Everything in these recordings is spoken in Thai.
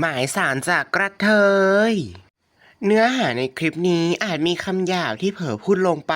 หมายสารจากกระเทย เนื้อหาในคลิปนี้อาจมีคำหยาบที่เผลอพูดลงไป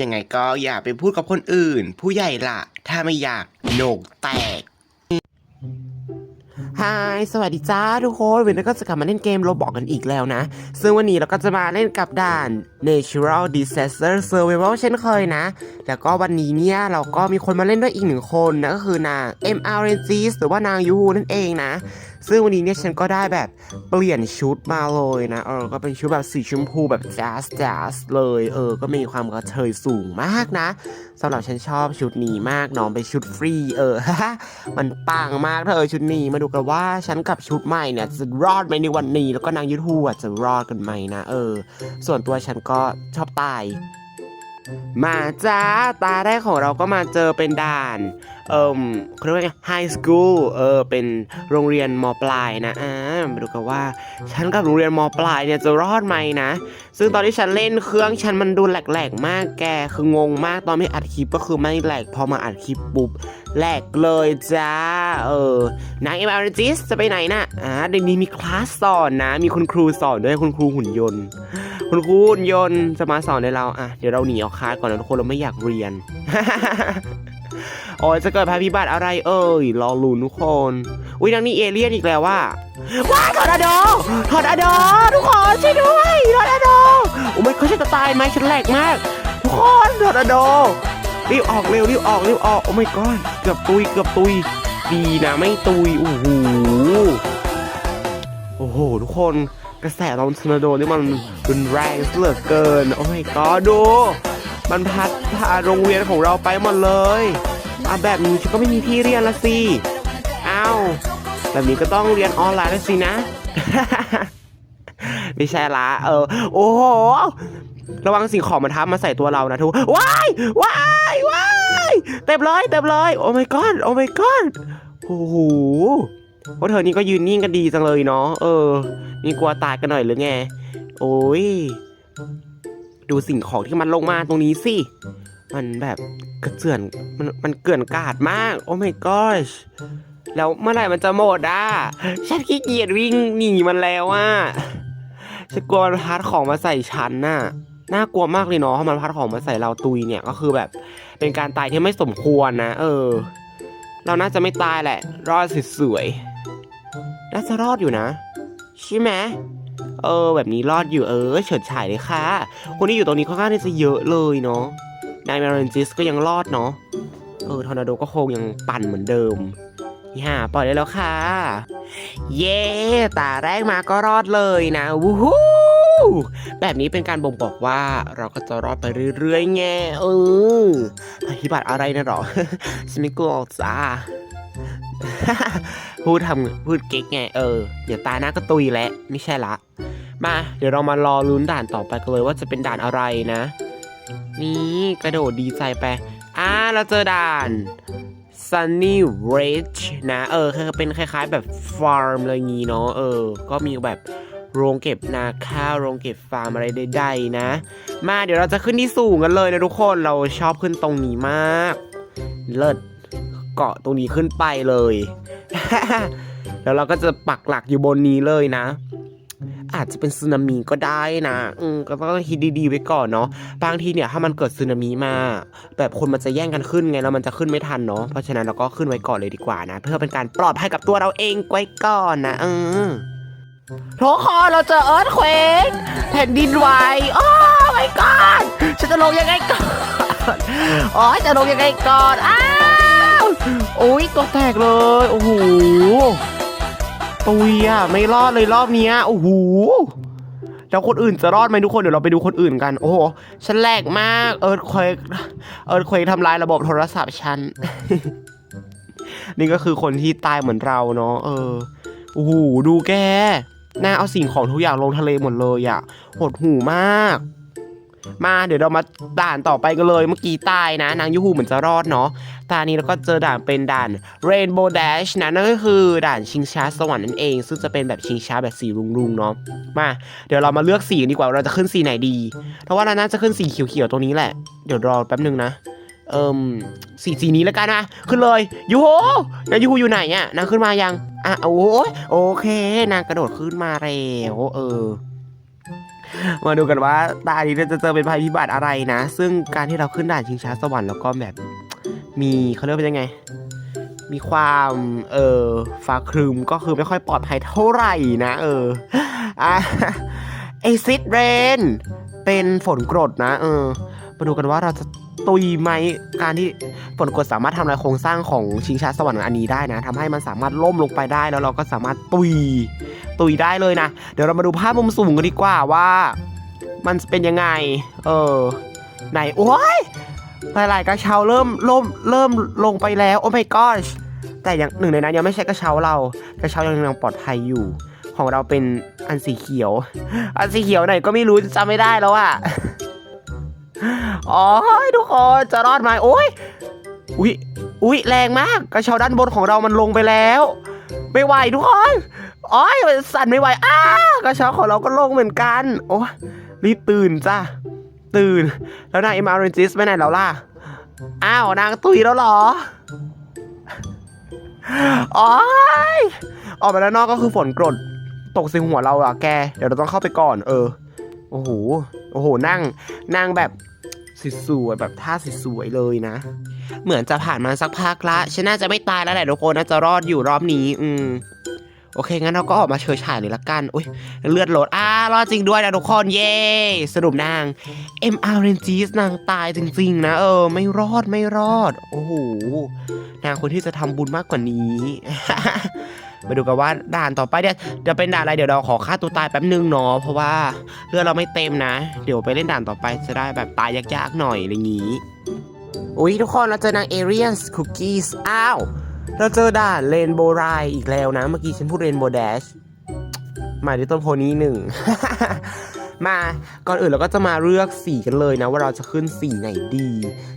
ยังไงก็อย่าไปพูดกับคนอื่น ผู้ใหญ่ละถ้าไม่อยากโหนกแตกฮายสวัสดีจ้าทุกคนวันนี้ก็จะกลับมาเล่นเกมโรบอกกันอีกแล้วนะ ซึ่งวันนี้เราก็จะมาเล่นกับด่าน Natural Disaster Survival เช่นเคยนะ แล้วก็วันนี้เนี่ย เราก็มีคนมาเล่นด้วยอีกหนึ่งคนนะ ก็คือนาง M R N G หรือว่านางยูฮูนั่นเองนะ ซึ่งวันนี้เนี่ยฉันก็ได้แบบเปลี่ยนชุดมาเลยนะ เออ ก็เป็นชุดแบบสีชมพูแบบแจ๊สแจ๊สเลย เออ ก็มีความกระเทยสูงมากนะสำหรับฉันชอบชุดนี้มากน้องเป็นชุดฟรี เออ มันปังมากเธอชุดนี้มาดูกันว่าฉันกับชุดใหม่เนี่ยจะรอดไหมในวันนี้ แล้วก็นางยุทธูอะจะรอดกันไหมนะ เออ ส่วนตัวฉันก็ชอบตาย มาจ้า ตาแรกของเราก็มาเจอเป็นด่าน เอ่มเขาเรียกว่าไงไฮสคูลเออ เป็นโรงเรียนมปลายนะ อ่ามาดูกันว่า ฉันกับโรงเรียนมปลายเนี่ยจะรอดไหมนะ ซึ่งตอนที่ฉันเล่นเครื่องฉันมันดูแหลกๆ มากแก คืองงมากตอนไม่อัดคลิปก็คือไม่แหลก พอมาอัดคลิปปุ๊บแหลกเลยจ้า เออนางเอ็มอาร์จิสจะไปไหนน่ะ อ่าเดี๋ยวนี้มีคลาสสอนนะ มีคุณครูสอนด้วยคุณครูหุ่นยนต์ คุณครูนยนต์จะมาสอนในเราอะเดี๋ยวเราหนีออกคลาสก่อนนะทุกคนเราไม่อยากเรียน โอ้ยจะเกิดภัยพิบัติอะไรเอ่ยรอลุ้นทุกคนอุ้ยนางนี่เอเลี่ยนอีกแล้วว่าว้าทอร์นาโดทอร์นาโดทุกคนช่วยด้วยทอร์นาโดโอ้ไม่เขาจะตายไหมฉันแหลกมากทุกคนทอร์นาโดรีบออกเร็วรีบออกรีบออกโอ้ไม่ก้อนเกือบตุยเกือบตุยดีนะไม่ตุยโอ้โหโอ้โหทุกคน กระแสลมทอร์นาโดนี่มันรุนแรงเหลือเกิน โอ้ไม่ก็ดู มันพัดพาโรงเรียนของเราไปหมดเลยอะแบบนี้ฉันก็ไม่มีที่เรียนละสิอ้าวแบบนี้ก็ต้องเรียนออนไลน์แล้วสินะ ไม่ใช่ละเออ โอ้โหระวังสิ่งของมันทับมาใส่ตัวเรานะทุกว้ายว้ายว้ายเต็มเลยเต็มเลย โอ้ my god โอ้ my god โอ้โห พวกเธอนี่ก็ยืนนิ่งกันดีจังเลยเนาะ เออ มีกลัวตายกันหน่อยหรือไง โอ้ย ดูสิ่งของที่มันลงมาตรงนี้สิ มันแบบกระเจือน มันมันเกลื่อนกาดมาก โอ้ my gosh แล้วเมื่อไหร่มันจะหมดอะ ฉันขี้เกียจวิ่งหนีมันแล้วอะ ฉันกลัวมันพัดของมาใส่ฉันน่ะ น่ากลัวมากเลยเนาะเพราะมันพัดของมาใส่เราตุยเนี่ยก็คือแบบ เป็นการตายที่ไม่สมควรนะ เออ เราน่าจะไม่ตายแหละ รอดสวยๆ น่าจะรอดอยู่นะใช่ไหมเออ แบบนี้รอดอยู่เออเฉิดฉายเลยค่ะ คนที่อยู่ตรงนี้ค่อนข้างที่จะเยอะเลยเนาะนายเมรนจิสก็ยังรอดเนาะเออทอร์นาโดก็คงยังปั่นเหมือนเดิมฮ่าปล่อยได้แล้วค่ะ เย้ตาแรกมาก็รอดเลยนะวู้ฮู้แบบนี้เป็นการบ่งบอกว่าเราก็จะรอดไปเรื่อยๆไงเออภัยพิบัติอะไรนะหรอฉันไม่กลัวจ้า พูดทำพูดเก๊กไงเออ เดี๋ยวตาหน้าก็ตุยแล้วไม่ใช่ละ มาเดี๋ยวเรามารอลุ้นด่านต่อไปกันเลยว่าจะเป็นด่านอะไรนะ นี่กระโดดดีใจไปอ่าเราเจอด่าน Sunny Ridge นะ เออคือเป็นคล้ายๆแบบฟาร์มอะไรงี้เนาะเออ ก็มีแบบโรงเก็บนาข้าวโรงเก็บฟาร์มอะไรใดๆนะ มาเดี๋ยวเราจะขึ้นที่สูงกันเลยนะทุกคนเราชอบขึ้นตรงนี้มาก เลิศ เกาะตรงนี้ขึ้นไปเลย แล้วเราก็จะปักหลักอยู่บนนี้เลยนะ อาจจะเป็นสึนามิก็ได้นะอืมก็ต้องคิดดีๆไว้ก่อนเนาะบางทีเนี่ยถ้ามันเกิดสึนามิมา แบบคนมันจะแย่งกันขึ้นไงแล้วมันจะขึ้นไม่ทันเนาะเพราะฉะนั้นเราก็ขึ้นไว้ก่อนเลยดีกว่านะเพื่อเป็นการปลอดภัยกับตัวเราเองไว้ก่อนนะเออทุกคนเราเจอเอิร์ธเควกแผ่นดินไหวโอ้ไม่ก่อนฉันจะลงยังไงก่อน อ๋อจะลงยังไงก่อนอ้า โอ้ยตัวแตกเลย โอ้โหตุยอะไม่รอดเลยรอบนี้โอ้โหแล้วคนอื่นจะรอดไหมทุกคนเดี๋ยวเราไปดูคนอื่นกัน โอ้โหฉันแหลกมากเอิร์ธควกเอิร์ธควกทำลายระบบโทรศัพท์ฉัน นี่ก็คือคนที่ตายเหมือนเราเนาะเออโอ้โหดูแกน่าเอาสิ่งของทุกอย่างลงทะเลหมดเลยอะหดหูมาก มาเดี๋ยวเรามาด่านต่อไปกันเลยเมื่อกี้ตายนะ นางยูฮูเหมือนจะรอดเนาะตานี้เราก็เจอด่านเป็นด่าน Rainbow Dash นะนั่นก็คือด่านชิงช้าสวรรค์นั่นเอง ซึ่งจะเป็นแบบชิงช้าแบบสีรุงๆเนาะมาเดี๋ยวเรามาเลือกสีดีกว่าเราจะขึ้นสีไหนดีเพราะว่าเราน่าจะขึ้นสีเขียวๆตรงนี้แหละเดี๋ยวรอแป๊บนึงนะเอิมสีสีนี้แล้วกันนะขึ้นเลยยูโฮนางยูโฮอยู่ไหนอะนางขึ้นมายังอะโอ้ยโอเคนางกระโดดขึ้นมาแล้วเออ มาดูกันว่าตานี้เราจะเจอเป็นภัยพิบัติอะไรนะ ซึ่งการที่เราขึ้นด่านชิงช้าสวรรค์แล้วก็แบบมีเขาเรียกว่ายังไง มีความเออฟ้าครึมก็คือไม่ค่อยปลอดภัยเท่าไหร่นะ เอออะไอซิดเรนเป็นฝนกรดนะ เออมาดูกันว่าเราจะ ตุยไหมการที่ฝนกรดสามารถทำลายโครงสร้างของชิงช้าสวรรค์อันนี้ได้นะทำให้มันสามารถล่มลงไปได้แล้วเราก็สามารถตุยตุยได้เลยนะ เดี๋ยวเรามาดูภาพมุมสูงกันดีกว่าว่า มันเป็นยังไง เออไหนโอ้ยหลายๆกระเช้าเริ่มเริ่มเริ่มลงไปแล้วโอ้ my gosh แต่อย่างหนึ่งในนั้นยังไม่ใช่กระเช้าเรากระเช้ายังยังปลอดภัยอยู่ ของเราเป็นอันสีเขียว อันสีเขียวไหนก็ไม่รู้จำไม่ได้แล้วอะ อ๋อทุกคนจะรอดไหมโอ้ยอุ้ยอุ้ยแรงมากกระเช้าด้านบนของเรามันลงไปแล้ว ไม่ไหวทุกคนโอ้ยสั่นไม่ไหวอ้ากระเช้าของเราก็ลงเหมือนกัน โอ้รีบตื่นจ้ะตื่น แล้วนายเอ็มอาร์เรนจิสไปไหนแล้วล่ะอ้าวนางตุยแล้วหรอโอ้ยออกไปด้านนอกก็คือฝนกรดตกใส่หัวเราอะแก เดี๋ยวเราต้องเข้าไปก่อน เออ โอ้โห โอ้โห นั่ง นั่งแบบ สวยๆแบบท่าสวยๆเลยนะ เหมือนจะผ่านมาสักพักละฉันน่าจะไม่ตายแล้วแหละทุกคนน่าจะรอดอยู่รอบนี้ อืมโอเค งั้นเราก็ออกมาเฉยฉายเลยละกันอุ้ยเลือดลดอ่ารอดจริงด้วยนะทุกคนเย้สรุปนาง M R N G นางตายจริงๆ นะ เออ ไม่รอดไม่รอด โอ้โหนางคนที่จะทำบุญมากกว่านี้ มาดูกันว่าด่านต่อไปเนี่ยจะเป็นด่านอะไรเดี๋ยวเราขอฆ่าตัวตายแป๊บนึงเนาะเพราะว่าเลือดเราไม่เต็มนะ เดี๋ยวไปเล่นด่านต่อไปจะได้แบบตายยากๆหน่อยอะไรอย่างงี้อุ้ยทุกคนเราเจอนางเอเรียนส์คุกกี้อ้าวเราเจอด่านเรนโบรายอีกแล้วนะ เมื่อกี้ฉันพูดเรนโบว์แดชมายถึงต้นโพนี้หนึ่ง มาก่อนอื่นเราก็จะมาเลือกสีกันเลยนะ ว่าเราจะขึ้นสีไหนดี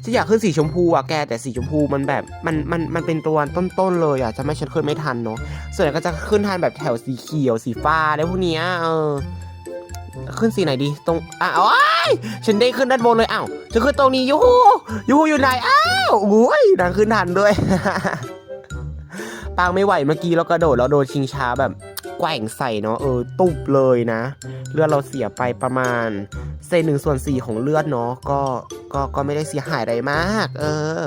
ฉันอยากขึ้นสีชมพูอะแกแต่สีชมพูมันแบบมันมันมันเป็นตัวต้นๆเลยอะจะไม่ฉันขึ้นไม่ทันเนาะส่วนใหญ่ก็จะขึ้นทันแบบแถวสีเขียวสีฟ้าอะไรพวกเนี้ยเออขึ้นสีไหนดีตรงอ้าวฉันได้ขึ้นด้านบนเลยอ้าวฉันขึ้นตรงนี้ยูฮูยูฮูอยู่ไหนอ้าวอุ้ยนางขึ้นทันด้วยปางไม่ไหวเมื่อกี้เรากระโดดแล้วโดนชิงช้าแบบ แกว่งใส่เนาะเออตุบเลยนะ เลือดเราเสียไปประมาณเศษหนึ่งส่วนสี่ของเลือดเนาะก็ก็ก็ไม่ได้เสียหายอะไรมาก เออ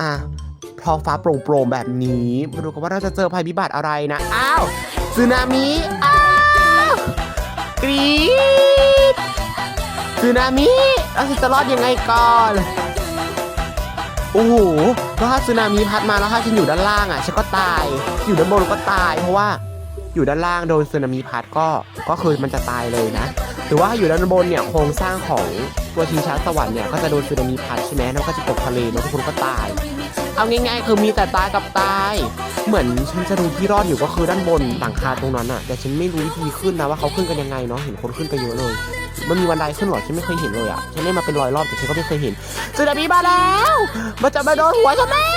อะท้องฟ้าโปร่งๆแบบนี้มาดูกันว่าเราจะเจอภัยพิบัติอะไรนะ อ้าวสึนามิอ้าวกรีดสึนามิเราจะรอดยังไงก่อนโอ้โหถ้าสึนามิพัดมาแล้วถ้าฉันอยู่ด้านล่างอะฉันก็ตาย อยู่ด้านบนก็ตายเพราะว่า อยู่ด้านล่างโดนสึนามิพัดก็ก็คือมันจะตายเลยนะ หรือว่าอยู่ด้านบนเนี่ยโครงสร้างของตัวชิงช้าสวรรค์เนี่ยก็จะโดนสึนามิพัดใช่ไหมแล้วก็จะตกทะเลแล้วทุกคนก็ตาย เอาง่ายๆ คือมีแต่ตายกับตาย เหมือนฉันจะดูที่รอดอยู่ก็คือด้านบนหลังคาตรงนั้นอะแต่ฉันไม่รู้วิธีขึ้นนะว่าเขาขึ้นกันยังไงเนาะเห็นคนขึ้นกันเยอะเลย มันมีวันไดขึ้นหรอฉันไม่เคยเห็นเลยอะฉันเล่นมาเป็นร้อยรอบแต่ฉันก็ไม่เคยเห็นสึนามิมาแล้ว มันจะมาโดนหัวฉันแล้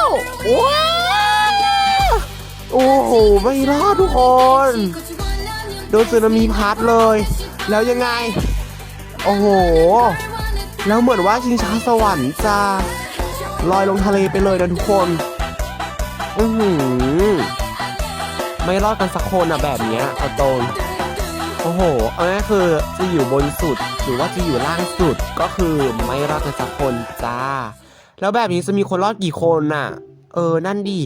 วว้าว โอ้โห ไม่รอดทุกคน โดนสึนามิพัดเลย แล้วยังไง โอ้โห แล้วเหมือนว่าชิงช้าสวรรค์จะลอยลงทะเลไปเลยนะทุกคนอือหือไม่รอดกันสักคนอะแบบเนี้ยเอาตรงโอ้โหเอาง่ายคือจะอยู่บนสุดหรือว่าจะอยู่ล่างสุดก็คือไม่รอดกันสักคนจ้า แล้วแบบนี้จะมีคนรอดกี่คนน่ะ เออ นั่นดิ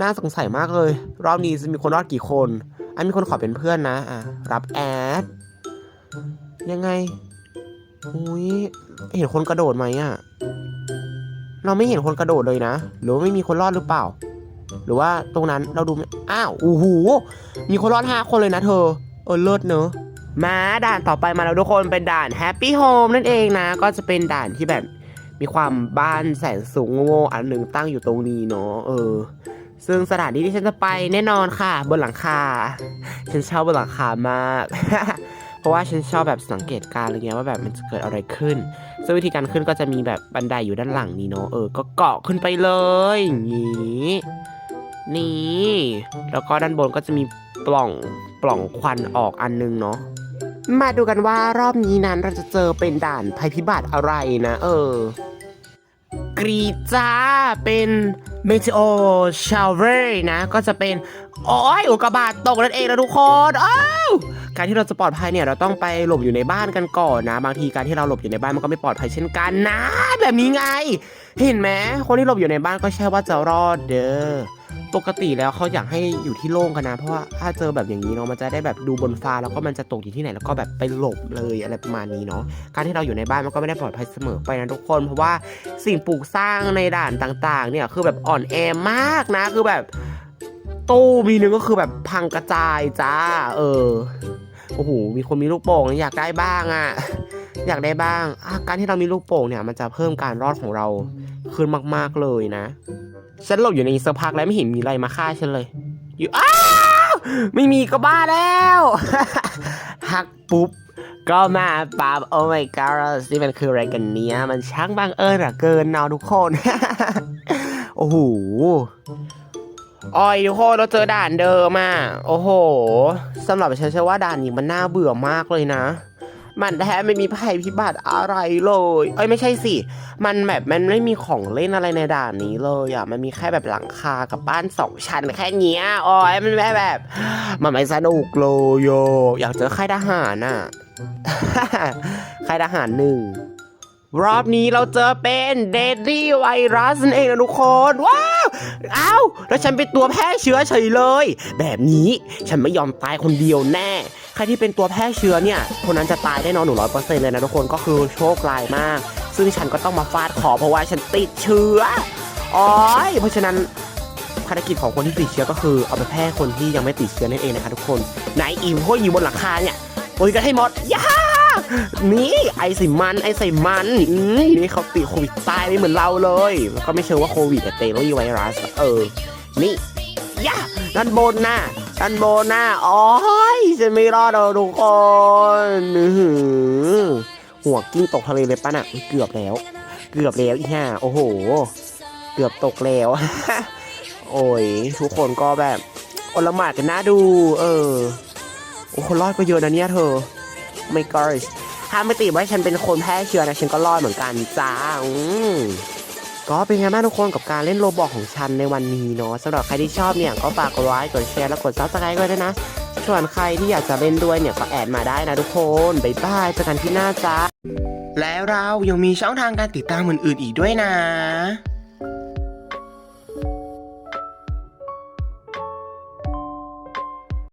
น่าสงสัยมากเลย รอบนี้จะมีคนรอดกี่คนอันมีคนขอเป็นเพื่อนนะ อะ รับแอด ยังไง อุ้ย เห็นคนกระโดดไหมอะ เราไม่เห็นคนกระโดดเลยนะ หรือว่าไม่มีคนรอดหรือเปล่า หรือว่าตรงนั้นเราดู อ้าว โอ้โห มีคนรอดห้าคนเลยนะเธอ เออ เลิศเนอะ มาด่านต่อไปมาแล้วทุกคน เป็นด่าน Happy Home นั่นเองนะ ก็จะเป็นด่านที่แบบ มีความบ้านแสนสูงโง่อันหนึ่งตั้งอยู่ตรงนี้เนาะ เออ ซึ่งสถานที่ที่ฉันจะไปแน่นอนค่ะ บนหลังคา ฉันชอบบนหลังคามาก เพราะว่าฉันชอบแบบสังเกตการ์อะไรเงี้ยว่าแบบมันจะเกิดอะไรขึ้น ซึ่งวิธีการขึ้นก็จะมีแบบบันไดอยู่ด้านหลังนี้เนาะเออ ก็เกาะขึ้นไปเลยอย่างนี้นี่แล้วก็ด้านบนก็จะมีปล่องปล่องควันออกอันนึงเนาะมาดูกันว่ารอบนี้นั้นเราจะเจอเป็นด่านภัยพิบัติอะไรนะ เออ กรีจ้าเป็นเมทิโอชาวเวอร์นะ ก็จะเป็นโอ้ยอุกกาบาตตกนั่นเองนะทุกคนอ้าวการที่เราจะปลอดภัยเนี่ยเราต้องไปหลบอยู่ในบ้านกันก่อนนะ บางทีการที่เราหลบอยู่ในบ้านมันก็ไม่ปลอดภัยเช่นกันนะ แบบนี้ไง เห็นไหมคนที่หลบอยู่ในบ้านก็ใช่ว่าจะรอดเด้อ ปกติแล้วเขาอยากให้อยู่ที่โล่งกันนะ เพราะว่าถ้าเจอแบบอย่างนี้เนาะมันจะได้แบบดูบนฟ้าแล้วก็มันจะตกอยู่ที่ไหนแล้วก็แบบไปหลบเลยอะไรประมาณนี้เนาะการที่เราอยู่ในบ้านมันก็ไม่ได้ปลอดภัยเสมอไปนะทุกคน เพราะว่าสิ่งปลูกสร้างในด่านต่างๆ เนี่ยคือแบบอ่อนแอมากนะ คือแบบตู้มีนึงก็คือแบบพังกระจายจ้า เออโอ้โหมีคนมีลูกโป่งอยากได้บ้างอะ่ะอยากได้บ้างการที่เรามีลูกโป่งเนี่ยมันจะเพิ่มการรอดของเราขึ้นมาก ๆเลยนะ ฉันหลบอยู่ในสักพักแล้วไม่เห็นมีอะไรมาฆ่าฉันเลย อยู่อ้าวไม่มีก็บ้าแล้วหักปุ๊บก็มาปั๊บโอ้ my god นี่มันคืออะไรกันเนี้ยมันช่างบังเอิญเหลือเกินเนาะทุกคน โอ้โหออยทุกคนเราเจอด่านเดิมอะ โอ้โหสำหรับฉันเชื่ว่าด่านนี้มันน่าเบื่อมากเลยนะ มันแทบไม่มีภัยพิบัติอะไรเลย เอ้ยไม่ใช่สิ มันแบบมันไม่มีของเล่นอะไรในด่านนี้เลยอะ มันมีแค่แบบหลังคากับบ้านสองชั้นแค่เนี้ยโอ้ยมันแบบแบบ มันไม่สนุกเลยโย อยากเจอค่ายทหารอะค่ายทหารหนึ่งรอบนี้เราเจอเป็นเดดลี่ไวรัสนั่นเองนะทุกคนว้าวอ้าวแล้วฉันเป็นตัวแพร่เชื้อเฉยเลย แบบนี้ฉันไม่ยอมตายคนเดียวแน่ ใครที่เป็นตัวแพร่เชื้อเนี่ย คนนั้นจะตายแน่นอนหนูร้อยเปอร์เซ็นต์เลยนะทุกคนก็คือโชคร้ายมาก ซึ่งฉันก็ต้องมาฟาดขอเพราะว่าฉันติดเชื้ออ๋อยเพราะฉะนั้นภารกิจของคนที่ติดเชื้อก็คือเอาไปแพร่คนที่ยังไม่ติดเชื้อนั่นเองนะคะทุกคนไหนอิมพวกอยู่บนหลังคาเนี่ยโอ้ยกันให้หมดย่านี่ไอใส่มันไอใส่มันนี่เขาติดโควิดตายไม่เหมือนเราเลย แล้วก็ไม่เชื่อว่าโควิดแต่เตโรยีไวรัส เออ นี่ย่าด้านบนน่ะ ด้นบนน่ะโอ้ยฉันไม่รอดเราทุกคนหัวกิ้งตกทะเลเลยป่ะน่ะอุ๊ยเกือบแล้ว เกือบแล้วอีห่าโอ้โห เกือบตกแล้ว โอ้ยทุกคนก็แบบอลหมาดกันน่าดู เออ โอ้คนรอดก็เยอะนะเนี่ยเธอไม่กอชถ้าไม่ติดว่าฉันเป็นคนแพร่เชื้อนะ ฉันก็รอดเหมือนกันจ้าอืม ก็เป็นไงบ้างทุกคนกับการเล่นโรบอกของฉันในวันนี้เนาะสำหรับใครที่ชอบเนี่ยก็ฝากกดไลค์กดแชร์แล้วกดซับสไครต์ด้วยนะส่วนใครที่อยากจะเล่นด้วยเนี่ยก็แอดมาได้นะทุกคนบ๊ายบายเจอกันที่หน้าจ้าและเรายังมีช่องทางการติดตามอื่นๆอีกด้วยนะ